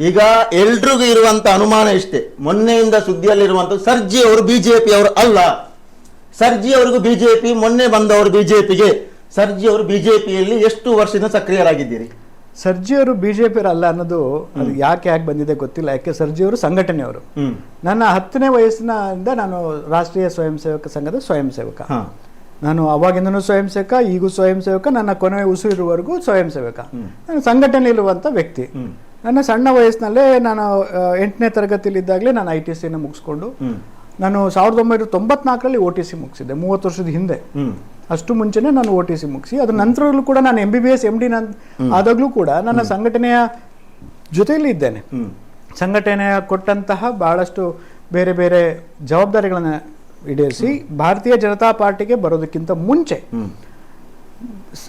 ಈಗ ಎಲ್ರಿಗೂ ಇರುವಂತ ಅನುಮಾನ ಇಷ್ಟೇ. ಮೊನ್ನೆಯಿಂದ ಸುದ್ದಿಯಲ್ಲಿರುವಂತ ಸರ್ಜಿ ಅವರು ಬಿಜೆಪಿ ಅವರು ಅಲ್ಲ. ಸರ್ಜಿ ಅವರಿಗೂ ಬಿಜೆಪಿ ಮೊನ್ನೆ ಬಂದವರು ಬಿಜೆಪಿಗೆ. ಸರ್ಜಿ ಅವರು ಬಿಜೆಪಿಯಲ್ಲಿ ಎಷ್ಟು ವರ್ಷದಿಂದ ಸಕ್ರಿಯರಾಗಿದ್ದೀರಿ? ಸರ್ಜಿ ಅವರು ಬಿಜೆಪಿ ಅಲ್ಲ ಅನ್ನೋದು ಅದು ಯಾಕೆ ಯಾಕೆ ಬಂದಿದೆ ಗೊತ್ತಿಲ್ಲ. ಯಾಕೆ ಸರ್ಜಿ ಅವರು ಸಂಘಟನೆ ಅವರು. ನನ್ನ ಹತ್ತನೇ ವಯಸ್ಸಿನಿಂದ ನಾನು ರಾಷ್ಟ್ರೀಯ ಸ್ವಯಂ ಸೇವಕ ಸಂಘದ ಸ್ವಯಂ ಸೇವಕ. ನಾನು ಅವಾಗಿಂದನೂ ಸ್ವಯಂ ಸೇವಕ ಈಗೂ ಸ್ವಯಂ ಸೇವಕ ನನ್ನ ಕೊನೆ ಉಸಿರುವರೆಗೂ ಸ್ವಯಂ ಸೇವಕ. ನಾನು ಇರುವಂತ ವ್ಯಕ್ತಿ. ನನ್ನ ಸಣ್ಣ ವಯಸ್ಸಿನಲ್ಲೇ ನಾನು ಎಂಟನೇ ತರಗತಿಯಲ್ಲಿ ತರಗತಿಲಿದ್ದಾಗಲೇ ನಾನು ಐ ಟಿ ಸಿನ ಮುಗಿಸ್ಕೊಂಡು ನಾನು ಸಾವಿರದ ಒಂಬೈನೂರ ತೊಂಬತ್ನಾಲ್ಕರಲ್ಲಿ ಓ ಟಿ ಸಿ ಮುಗಿಸಿದ್ದೆ ಮೂವತ್ತು ವರ್ಷದ ಹಿಂದೆ. ಅಷ್ಟು ಮುಂಚೆನೆ ನಾನು ಓ ಟಿ ಸಿ ಮುಗಿಸಿ ಅದ್ರ ನಂತರಲ್ಲೂ ಕೂಡ ನಾನು M B B S M D ಆದಾಗಲೂ ಕೂಡ ನನ್ನ ಸಂಘಟನೆಯ ಜೊತೆಯಲ್ಲಿ ಇದ್ದೇನೆ. ಸಂಘಟನೆಯ ಕೊಟ್ಟಂತಹ ಬಹಳಷ್ಟು ಬೇರೆ ಬೇರೆ ಜವಾಬ್ದಾರಿಗಳನ್ನು ಈಡೇರಿಸಿ ಭಾರತೀಯ ಜನತಾ ಪಾರ್ಟಿಗೆ ಬರೋದಕ್ಕಿಂತ ಮುಂಚೆ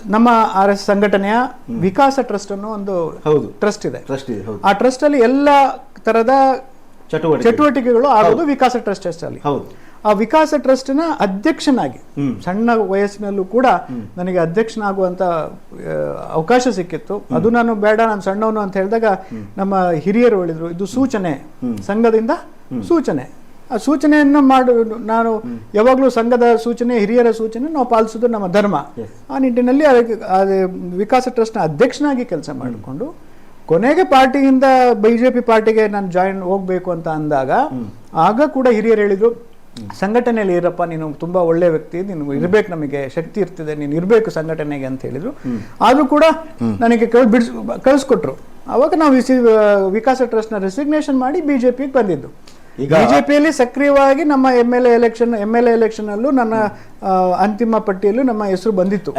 ನಮ್ಮ ಆರ್ ಎಸ್ ಸಂಘಟನೆಯ ವಿಕಾಸ ಟ್ರಸ್ಟ್ ಅನ್ನೋ ಒಂದು ಹೌದು. ಟ್ರಸ್ಟ್ ಇದೆ. ಟ್ರಸ್ಟ್ ಇದೆ ಹೌದು. ಆ ಟ್ರಸ್ಟ್ ಅಲ್ಲಿ ಎಲ್ಲ ತರದ ಚಟುವಟಿಕೆ ಚಟುವಟಿಕೆಗಳು ಆಗೋದು ವಿಕಾಸ ಟ್ರಸ್ಟ್ ಅಲ್ಲಿ. ಹೌದು. ಆ ವಿಕಾಸ ಟ್ರಸ್ಟ್ನ ಅಧ್ಯಕ್ಷನಾಗಿ ಸಣ್ಣ ವಯಸ್ಸಿನಲ್ಲೂ ಕೂಡ ನನಗೆ ಅಧ್ಯಕ್ಷನಾಗುವಂತ ಅವಕಾಶ ಸಿಕ್ಕಿತ್ತು. ಅದು ನಾನು ಬೇಡ ನಾನು ಸಣ್ಣವನು ಅಂತ ಹೇಳಿದಾಗ ನಮ್ಮ ಹಿರಿಯರು ಹೇಳಿದ್ರು ಇದು ಸೂಚನೆ. ಸಂಘದಿಂದ ಸೂಚನೆ. ಆ ಸೂಚನೆಯನ್ನು ಮಾಡು ನಾನು ಯಾವಾಗಲೂ ಸಂಘದ ಸೂಚನೆ ಹಿರಿಯರ ಸೂಚನೆ ನಾವು ಪಾಲಿಸೋದು ನಮ್ಮ ಧರ್ಮ. ಆ ನಿಟ್ಟಿನಲ್ಲಿ ಅದಕ್ಕೆ ಅದು ವಿಕಾಸ ಟ್ರಸ್ಟ್ನ ಅಧ್ಯಕ್ಷನಾಗಿ ಕೆಲಸ ಮಾಡಿಕೊಂಡು ಕೊನೆಗೆ ಪಾರ್ಟಿಯಿಂದ ಬಿಜೆಪಿ ಪಾರ್ಟಿಗೆ ನಾನು ಜಾಯಿನ್ ಹೋಗಬೇಕು ಅಂತ ಅಂದಾಗ ಆಗ ಕೂಡ ಹಿರಿಯರು ಹೇಳಿದರು ಸಂಘಟನೆಯಲ್ಲಿ ಇರಪ್ಪ ನೀನು ತುಂಬಾ ಒಳ್ಳೆ ವ್ಯಕ್ತಿ ನೀನು ಇರಬೇಕು ನಮಗೆ ಶಕ್ತಿ ಇರ್ತಿದೆ ನೀನು ಇರಬೇಕು ಸಂಘಟನೆಗೆ ಅಂತ ಹೇಳಿದರು. ಆದರೂ ಕೂಡ ನನಗೆ ಕಳ್ ಬಿಡಿಸ್ ಕಳಿಸ್ಕೊಟ್ರು. ಅವಾಗ ನಾವು ವಿಸಿ- ವಿಕಾಸ ಟ್ರಸ್ಟ್ನ ರೆಸಿಗ್ನೇಷನ್ ಮಾಡಿ ಬಿಜೆಪಿಗೆ ಬಂದಿದ್ದು. ಈಗ ಬಿಜೆಪಿಯಲ್ಲಿ ಸಕ್ರಿಯವಾಗಿ ನಮ್ಮ M L A election M L A election ಅಲ್ಲೂ ನನ್ನ ಅಂತಿಮ ಪಟ್ಟಿಯಲ್ಲೂ ನಮ್ಮ ಹೆಸರು ಬಂದಿತ್ತು.